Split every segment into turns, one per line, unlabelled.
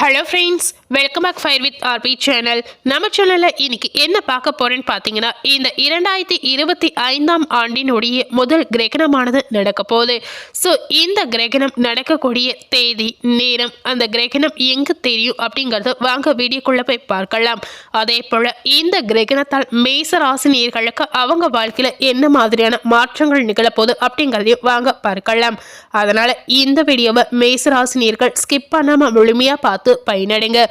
Hello friends welcome back fire with RP channel நம்ம சேனலில் இன்னைக்கு என்ன பார்க்க போகிறேன்னு பார்த்தீங்கன்னா இந்த இரண்டாயிரத்தி இருபத்தி ஐந்தாம் ஆண்டினுடைய முதல் கிரகணமானது நடக்க போகுது. ஸோ இந்த கிரகணம் நடக்கக்கூடிய தேதி நேரம் அந்த கிரகணம் எங்கே தெரியும் அப்படிங்கிறத வாங்க வீடியோக்குள்ளே போய் பார்க்கலாம். அதே போல் இந்த கிரகணத்தால் மேச ராசினியர்களுக்கு அவங்க வாழ்க்கையில் என்ன மாதிரியான மாற்றங்கள் நிகழப்போகுது அப்படிங்கிறதையும் வாங்க பார்க்கலாம். அதனால் இந்த வீடியோவை மேச ராசினியர்கள் ஸ்கிப் பண்ணாமல் முழுமையாக பார்த்து பயனடைங்க.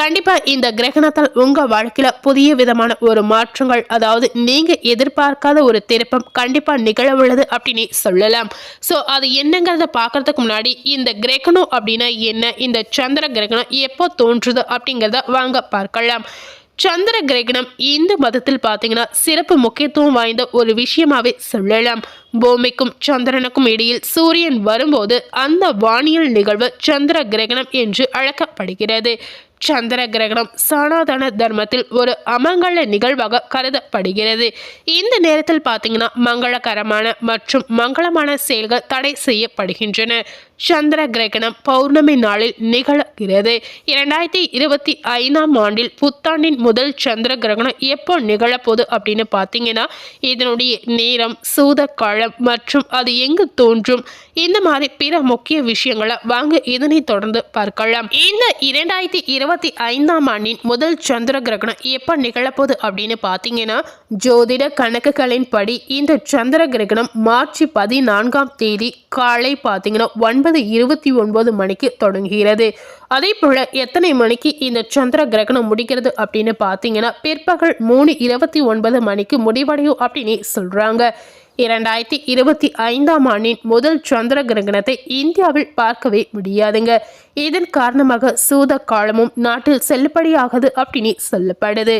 கண்டிப்பாக இந்த கிரகணத்தால் உங்கள் வாழ்க்கையில் புதிய விதமான ஒரு மாற்றங்கள் அதாவது நீங்கள் எதிர்பார்க்காத ஒரு திருப்பம் கண்டிப்பாக நிகழ உள்ளது அப்படின்னு சொல்லலாம். ஸோ அது என்னங்கிறத பார்க்குறதுக்கு முன்னாடி இந்த கிரகணம் அப்படின்னா என்ன? இந்த சந்திர கிரகணம் எப்போ தோன்றுது அப்படிங்கிறத வாங்க பார்க்கலாம். சந்திர கிரகணம் இந்து மதத்தில் பார்த்தீங்கன்னா சிறப்பு முக்கியத்துவம் வாய்ந்த ஒரு விஷயமாவே சொல்லலாம். பூமிக்கும் சந்திரனுக்கும் இடையில் சூரியன் வரும்போது அந்த வானியல் நிகழ்வு சந்திர கிரகணம் என்று அழைக்கப்படுகிறது. சந்திர கிரகணம் சனாதன தர்மத்தில் ஒரு அமங்கல நிகழ்வாக கருதப்படுகிறது. இந்த நேரத்தில் பார்த்தீங்கன்னா மங்களகரமான மற்றும் மங்களமான செயல்கள் தடை செய்யப்படுகின்றன. சந்திர கிரகணம் பௌர்ணமி நாளில் நிகழ்கிறது. இரண்டாயிரத்தி இருபத்தி ஐந்தாம் ஆண்டில் புத்தாண்டின் முதல் சந்திர கிரகணம் எப்போ நிகழப்போகுது அப்படின்னு பார்த்தீங்கன்னா இதனுடைய நேரம் சூத காலம் மற்றும் அது எங்கு தோன்றும் இந்த மாதிரி பிற முக்கிய விஷயங்களை வாங்க இதனை தொடர்ந்து பார்க்கலாம். இந்த இரண்டாயிரத்தி இருபத்தி ஐந்தாம் ஆண்டின் முதல் சந்திர கிரகணம் எப்போ நிகழப்போகுது அப்படின்னு பார்த்தீங்கன்னா ஜோதிட கணக்குகளின் படி இந்த சந்திர கிரகணம் மார்ச் பதினான்காம் தேதி காலை பார்த்தீங்கன்னா ஒன்பது இருபத்தி ஒன்பது மணிக்கு தொடங்குகிறது. அதே போல் எத்தனை மணிக்கு இந்த சந்திர கிரகணம் முடிக்கிறது அப்படின்னு பார்த்தீங்கன்னா பிற்பகல் மூணு இருபத்தி ஒன்பது மணிக்கு முடிவடையும் அப்படின்னு சொல்கிறாங்க இரண்டாயிரத்தி இருபத்தி ஐந்தாம் ஆண்டின் முதல் சந்திர கிரகணத்தை இந்தியாவில் பார்க்கவே முடியாதுங்க. இதன் காரணமாக சூத காலமும் நாட்டில் செல்லுபடியாகுது அப்படின்னு சொல்லப்படுது.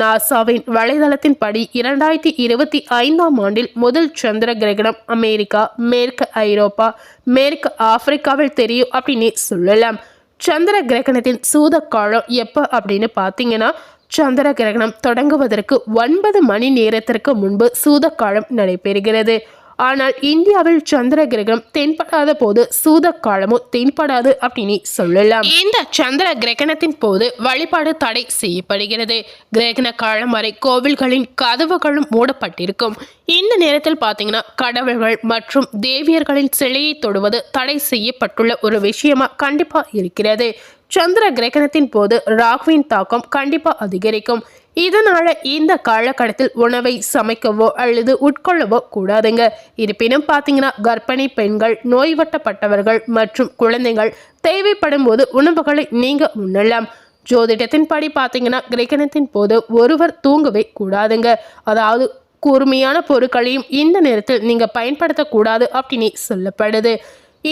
நாசாவின் வலைதளத்தின்படி இரண்டாயிரத்தி இருபத்தி ஐந்தாம் ஆண்டில் முதல் சந்திர கிரகணம் அமெரிக்கா மேற்கு ஐரோப்பா மேற்கு ஆப்பிரிக்காவில் தெரியும் அப்படின்னு சொல்லலாம். சந்திர கிரகணத்தின் சூத காலம் எப்போ அப்படின்னு பார்த்தீங்கன்னா சந்திர கிரகணம் தொடங்குவதற்கு ஒன்பது மணி நேரத்திற்கு முன்பு சூதக்காலம் நடைபெறுகிறது. ஆனால் இந்தியாவில் சந்திர கிரகணம் தென்படாத போது சூத காலமும் தென்படாது அப்படின்னு சொல்லலாம். இந்த சந்திர கிரகணத்தின் போது வழிபாடு தடை செய்யப்படுகிறது. கிரகண காலம் வரை கோவில்களின் கதவுகளும் மூடப்பட்டிருக்கும். இந்த நேரத்தில் பார்த்தீங்கன்னா கடவுள்கள் மற்றும் தேவியர்களின் சிலையை தொடுவது தடை செய்யப்பட்டுள்ள ஒரு விஷயமா கண்டிப்பா இருக்கிறது. சந்திர கிரகணத்தின் போது ராகுவின் தாக்கம் கண்டிப்பா அதிகரிக்கும். இதனால இந்த காலகட்டத்தில் உணவை சமைக்கவோ அல்லது உட்கொள்ளவோ கூடாதுங்க. இருப்பினும் பார்த்தீங்கன்னா கர்ப்பிணி பெண்கள் நோய்வட்டப்பட்டவர்கள் மற்றும் குழந்தைகள் தேவைப்படும் போது உணவுகளை நீங்க உண்ணலாம். ஜோதிடத்தின்படி பார்த்தீங்கன்னா கிரகணத்தின் போது ஒருவர் தூங்கவே கூடாதுங்க. அதாவது கூர்மையான பொருட்களையும் இந்த நேரத்தில் நீங்கள் பயன்படுத்தக்கூடாது அப்படின்னு சொல்லப்படுது.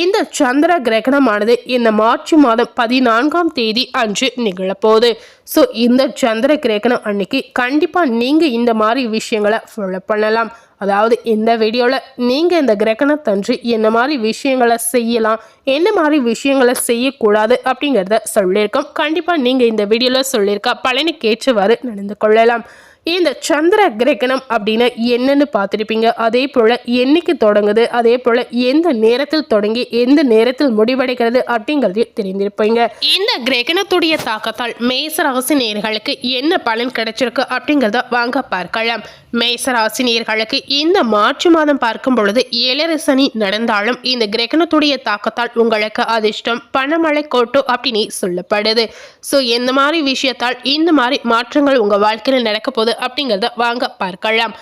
இந்த சந்திர கிரகணமானது இந்த மார்ச் மாதம் பதினான்காம் தேதி அன்று நிகழப்போகுது. ஸோ இந்த சந்திர கிரகணம் அன்னைக்கு கண்டிப்பாக நீங்கள் இந்த மாதிரி விஷயங்களை ஃபாலோ பண்ணலாம். அதாவது இந்த வீடியோவில் நீங்கள் இந்த கிரகணத்தன்று என்ன மாதிரி விஷயங்களை செய்யலாம் என்ன மாதிரி விஷயங்களை செய்யக்கூடாது அப்படிங்கிறத சொல்லியிருக்கோம். கண்டிப்பாக நீங்கள் இந்த வீடியோவில் சொல்லியிருக்கா பலனுக்கு ஏற்றவாறு நடந்து கொள்ளலாம். இந்த சந்திர கிரகணம் அப்படின்னு என்னன்னு பார்த்துருப்பீங்க. அதே போல் என்னைக்கு தொடங்குது அதே போல் எந்த நேரத்தில் தொடங்கி எந்த நேரத்தில் முடிவடைகிறது அப்படிங்கிறதையும் தெரிந்திருப்பீங்க. இந்த கிரகணத்துடைய தாக்கத்தால் மேச ராசி நேர்களுக்கு என்ன பலன் கிடைச்சிருக்கு அப்படிங்கிறத வாங்க பார்க்கலாம். மேச நேர்களுக்கு இந்த மார்ச் மாதம் பார்க்கும் பொழுது ஏழரை சனி நடந்தாலும் இந்த கிரகணத்துடைய தாக்கத்தால் உங்களுக்கு அதிர்ஷ்டம் பணமழை கோட்டு அப்படின்னு சொல்லப்படுது. ஸோ எந்த மாதிரி விஷயத்தால் இந்த மாதிரி மாற்றங்கள் உங்கள் வாழ்க்கையில் நடக்க போகுது அப்படிங்கிறத வாங்க பார்க்கலாம்.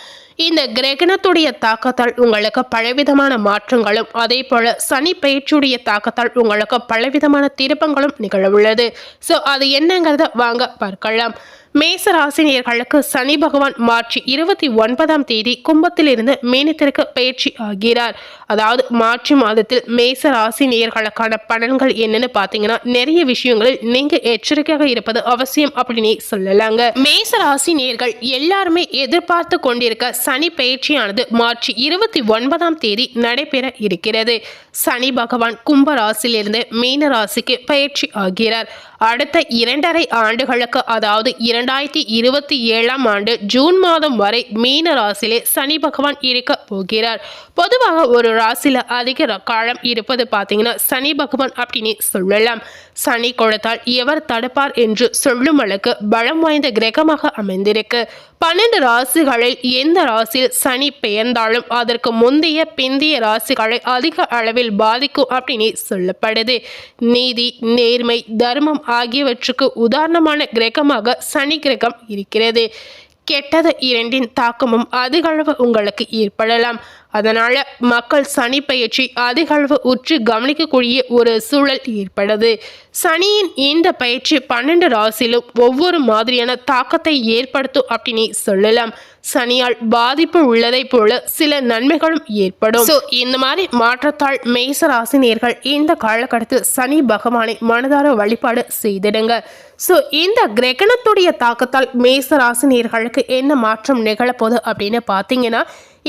இந்த கிரகணத்துடைய தாக்கத்தால் உங்களுக்கு பலவிதமான மாற்றங்களும் அதே போல சனி பயிற்சியுடைய தாக்கத்தால் உங்களுக்கு பலவிதமான திருப்பங்களும் நிகழவுள்ளது ஸோ அது என்னங்கிறத வாங்க பார்க்கலாம். மேசராசினியர்களுக்கு சனி பகவான் மார்ச் இருபத்தி ஒன்பதாம் தேதி கும்பத்திலிருந்து மீனத்திற்கு பயிற்சி ஆகிறார். அதாவது மார்ச் மாதத்தில் மேச ராசினியர்களுக்கான பலன்கள் என்னன்னு பார்த்தீங்கன்னா நிறைய விஷயங்களில் நீங்க எச்சரிக்கையாக இருப்பது அவசியம் அப்படின்னு சொல்லலாங்க. மேசராசினியர்கள் எல்லாருமே எதிர்பார்த்து கொண்டிருக்க சனி பயிற்சியானது மார்ச் இருபத்தி ஒன்பதாம் தேதி நடைபெற இருக்கிறது. சனி பகவான் கும்ப ராசியிலிருந்து மீன ராசிக்கு பயிற்சி ஆகிறார். அடுத்த இரண்டரை ஆண்டுகளுக்கு அதாவது இரண்டாயிரத்தி இருபத்தி ஏழாம் ஆண்டு ஜூன் மாதம் வரை மீன ராசியிலே சனி பகவான் இருக்க போகிறார். பொதுவாக ஒரு ராசியில் அதிக காலம் இருப்பது பார்த்தீங்கன்னா சனி பகவான் அப்படின்னு சொல்லலாம். சனி கொடுத்தால் எவர் தடுப்பார் என்று சொல்லும் அளவுக்கு பலம் வாய்ந்த கிரகமாக அமைந்திருக்கு. பன்னெண்டு ராசிகளில் எந்த ராசியில் சனி பெயர்ந்தாலும் அதற்கு முந்தைய பிந்திய ராசிகளை அதிக அளவில் பாதிக்கும் அப்படின்னு சொல்லப்படுது. நீதி நேர்மை தர்மம் ஆகியவற்றுக்கு உதாரணமான கிரகமாக சனி கிரகம் இருக்கிறது. கெட்டது இரண்டின் தாக்கமும் அதிகளவு உங்களுக்கு ஏற்படலாம். அதனால மக்கள் சனி பயிற்சி அதிகளவு உற்று கவனிக்கக்கூடிய ஒரு சூழல் ஏற்படுது சனியின் இந்த பயிற்சி பன்னெண்டு ராசியிலும் ஒவ்வொரு மாதிரியான தாக்கத்தை ஏற்படுத்தும் அப்படின்னு சொல்லலாம். சனியால் பாதிப்பு உள்ளதை போல சில நன்மைகளும் ஏற்படும். ஸோ இந்த மாதிரி மாற்றத்தால் மேச ராசினியர்கள் இந்த காலகட்டத்தில் சனி பகவானை மனதார வழிபாடு செய்திடுங்க. ஸோ இந்த கிரகணத்துடைய தாக்கத்தால் மேச ராசினியர்களுக்கு என்ன மாற்றம் நிகழப்போகுது அப்படின்னு பார்த்தீங்கன்னா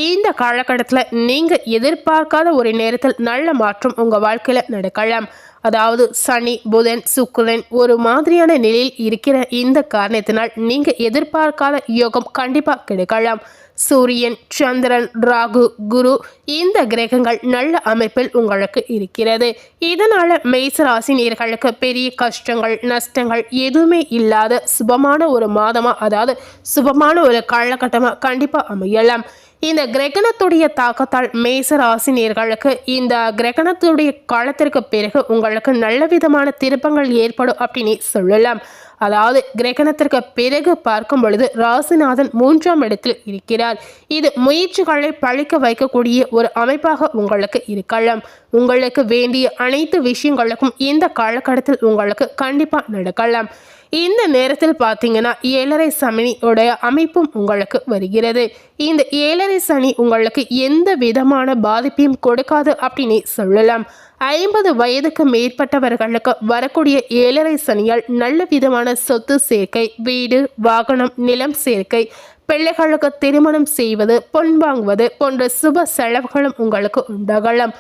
இந்த காலகட்டத்தில் நீங்கள் எதிர்பார்க்காத ஒரு நேரத்தில் நல்ல மாற்றம் உங்கள் வாழ்க்கையில் நடக்கலாம். அதாவது சனி புதன் சுக்கிரன் ஒரு மாதிரியான நிலையில் இருக்கிற இந்த காரணத்தினால் நீங்கள் எதிர்பார்க்காத யோகம் கண்டிப்பாக கிடைக்கலாம். சூரியன் சந்திரன் ராகு குரு இந்த கிரகங்கள் நல்ல அமைப்பில் உங்களுக்கு இருக்கிறது. இதனால மேசராசி நேர்களுக்கு பெரிய கஷ்டங்கள் நஷ்டங்கள் எதுவுமே இல்லாத சுபமான ஒரு மாதமா அதாவது சுபமான ஒரு காலகட்டமாக கண்டிப்பாக அமையலாம். இந்த கிரகணத்துடைய தாக்கத்தால் மேச ராசினியர்களுக்கு இந்த கிரகணத்துடைய காலத்திற்கு பிறகு உங்களுக்கு நல்ல விதமான திருப்பங்கள் ஏற்படும் அப்படின்னு சொல்லலாம். அதாவது கிரகணத்திற்கு பிறகு பார்க்கும் பொழுது ராசிநாதன் மூன்றாம் இடத்தில் இருக்கிறார். இது முயற்சிகளை பழிக்க வைக்கக்கூடிய ஒரு அமைப்பாக உங்களுக்கு இருக்கலாம். உங்களுக்கு வேண்டிய அனைத்து விஷயங்களுக்கும் இந்த காலகட்டத்தில் உங்களுக்கு கண்டிப்பாக நடக்கலாம். இந்த நேரத்தில் பார்த்தீங்கன்னா ஏழரை சனியோடைய அமைப்பும் உங்களுக்கு வருகிறது. இந்த ஏழரை சனி உங்களுக்கு எந்த விதமான பாதிப்பையும் கொடுக்காது அப்படின்னு சொல்லலாம். ஐம்பது வயதுக்கு மேற்பட்டவர்களுக்கு வரக்கூடிய ஏழரை சனியால் நல்ல விதமான சொத்து சேர்க்கை வீடு வாகனம் நிலம் சேர்க்கை பிள்ளைகளுக்கு திருமணம் செய்வது பொன் வாங்குவது போன்ற சுப செலவுகளும் உங்களுக்கு உண்டாகலாம்.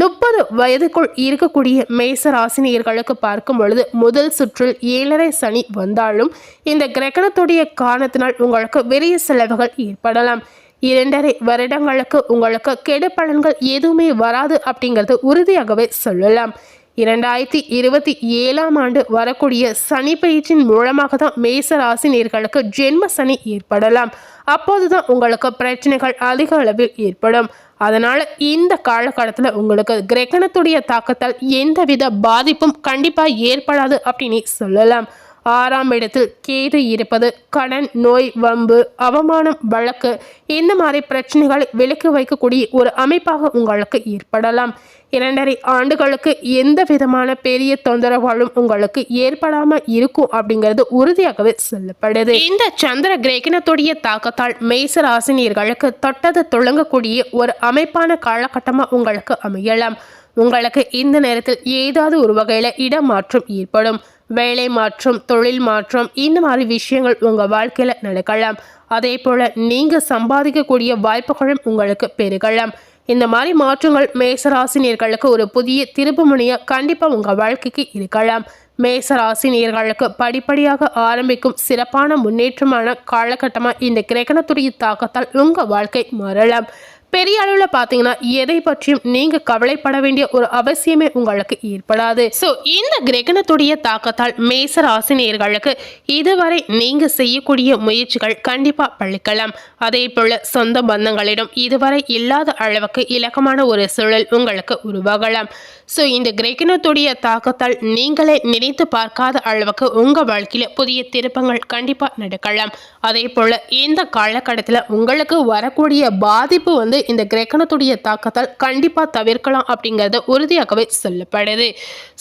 முப்பது வயதுக்குள் இருக்கக்கூடிய மேச ராசினியர்களுக்கு பார்க்கும் பொழுது முதல் சுற்றில் ஏழரை சனி வந்தாலும் இந்த கிரகணத்துடைய காரணத்தினால் உங்களுக்கு பெரிய செலவுகள் ஏற்படலாம். இரண்டரை வருடங்களுக்கு உங்களுக்கு கெடு பலன்கள் எதுவுமே வராது அப்படிங்கிறது உறுதியாகவே சொல்லலாம். இரண்டாயிரத்தி இருபத்தி ஏழாம் ஆண்டு வரக்கூடிய சனி பயிற்சியின் மூலமாக தான் மேச ராசினியர்களுக்கு ஜென்ம சனி ஏற்படலாம். அப்போது தான் உங்களுக்கு பிரச்சனைகள் அதிக அளவில் ஏற்படும். அதனால் இந்த காலகட்டத்தில் உங்களுக்கு கிரகணத்துடைய தாக்கத்தால் எந்தவித பாதிப்பும் கண்டிப்பாக ஏற்படாது அப்படின்னு சொல்லலாம். ஆறாம் இடத்தில் கேது இருப்பது கடன் நோய் வம்பு அவமானம் வழக்கு இந்த மாதிரி பிரச்சனைகளை விலக்கி வைக்கக்கூடிய ஒரு அமைப்பாக உங்களுக்கு ஏற்படலாம். இரண்டரை ஆண்டுகளுக்கு எந்த விதமான பெரிய தொந்தரவாலும் உங்களுக்கு ஏற்படாம இருக்கும் அப்படிங்கிறது உறுதியாகவே சொல்லப்படுது. இந்த சந்திர கிரகணத்துடைய தாக்கத்தால் மேச ராசினியர்களுக்கு தொட்டது தொடங்கக்கூடிய ஒரு அமைப்பான காலகட்டமாக உங்களுக்கு அமையலாம். உங்களுக்கு இந்த நேரத்தில் ஏதாவது ஒரு வகையில் இடமாற்றம் ஏற்படும். வேலை மாற்றம் தொழில் மாற்றம் இந்த மாதிரி விஷயங்கள் உங்கள் வாழ்க்கையில் நடக்கலாம். அதே போல் நீங்கள் சம்பாதிக்கக்கூடிய வாய்ப்புகளும் உங்களுக்கு பெருகலாம். இந்த மாதிரி மாற்றங்கள் மேசராசினியர்களுக்கு ஒரு புதிய திருப்புமுனையாக கண்டிப்பாக உங்கள் வாழ்க்கைக்கு இருக்கலாம். மேசராசினியர்களுக்கு படிப்படியாக ஆரம்பிக்கும் சிறப்பான முன்னேற்றமான காலகட்டமாக இந்த கிரகணத்துடைய தாக்கத்தால் உங்கள் வாழ்க்கை மாறலாம். பெரிய அளவில் பார்த்தீங்கன்னா எதை பற்றியும் நீங்க கவலைப்பட வேண்டிய ஒரு அவசியமே உங்களுக்கு ஏற்படாது. ஸோ இந்த கிரகணத்துடைய தாக்கத்தால் மேச ராசினியர்களுக்கு இதுவரை நீங்க செய்யக்கூடிய முயற்சிகள் கண்டிப்பா பழிக்கலாம். அதே போல சொந்த பந்தங்களிடம் இதுவரை இல்லாத அளவுக்கு இலக்கமான ஒரு சூழல் உங்களுக்கு உருவாகலாம். ஸோ இந்த கிரகணத்துடைய தாக்கத்தால் நீங்களே நினைத்து பார்க்காத அளவுக்கு உங்க வாழ்க்கையில புதிய திருப்பங்கள் கண்டிப்பா நடக்கலாம். அதே போல இந்த காலகட்டத்தில் உங்களுக்கு வரக்கூடிய பாதிப்பு வந்து இந்த கிரகணத்துடைய தாக்கத்தால் கண்டிப்பாக தவிர்க்கலாம் அப்படிங்கிறது உறுதியாகவே சொல்லப்படுது.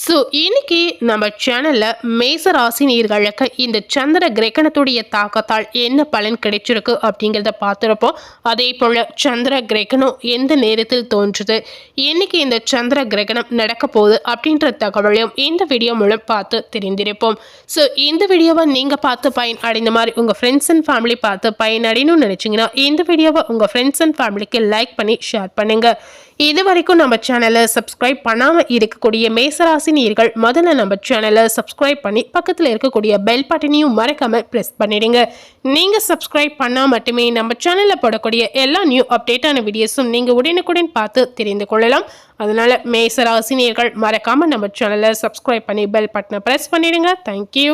ஸோ இன்னைக்கு நம்ம சேனலில் மேச ராசி நீர்களுக்கு இந்த சந்திர கிரகணத்துடைய தாக்கத்தால் என்ன பலன் கிடைச்சிருக்கு அப்படிங்கிறத பார்த்துருப்போம். அதே போல் சந்திர கிரகணம் எந்த நேரத்தில் தோன்றுது? இன்னைக்கு இந்த சந்திர கிரகணம் நடக்க போகுது அப்படின்ற தகவலையும் இந்த வீடியோ மூலம் பார்த்து தெரிந்திருப்போம். ஸோ இந்த வீடியோவை நீங்கள் பார்த்து பயன் அடைந்த மாதிரி உங்கள் ஃப்ரெண்ட்ஸ் அண்ட் ஃபேமிலி பார்த்து பயனடையணும்னு நினச்சிங்கன்னா இந்த வீடியோவை உங்கள் ஃப்ரெண்ட்ஸ் அண்ட் ஃபேமிலிக்கு லைக் பண்ணி ஷேர் பண்ணுங்கள் இது வரைக்கும் நம்ம சேனலை சப்ஸ்கிரைப் பண்ணாமல் இருக்கக்கூடிய மேசராசி நீர்கள் முதல்ல நம்ம சேனலை சப்ஸ்கிரைப் பண்ணி பக்கத்தில் இருக்கக்கூடிய பெல் பட்டனையும் மறக்காமல் ப்ரெஸ் பண்ணிடுங்க. நீங்கள் சப்ஸ்கிரைப் பண்ணால் மட்டுமே நம்ம சேனலில் போடக்கூடிய எல்லா நியூ அப்டேட்டான வீடியோஸும் நீங்கள் உடனுக்குடன் பார்த்து தெரிந்து கொள்ளலாம். அதனால் மேசராசி நீர்கள் மறக்காமல் நம்ம சேனலை சப்ஸ்கிரைப் பண்ணி பெல் பட்டனை ப்ரெஸ் பண்ணிடுங்க. தேங்க்யூ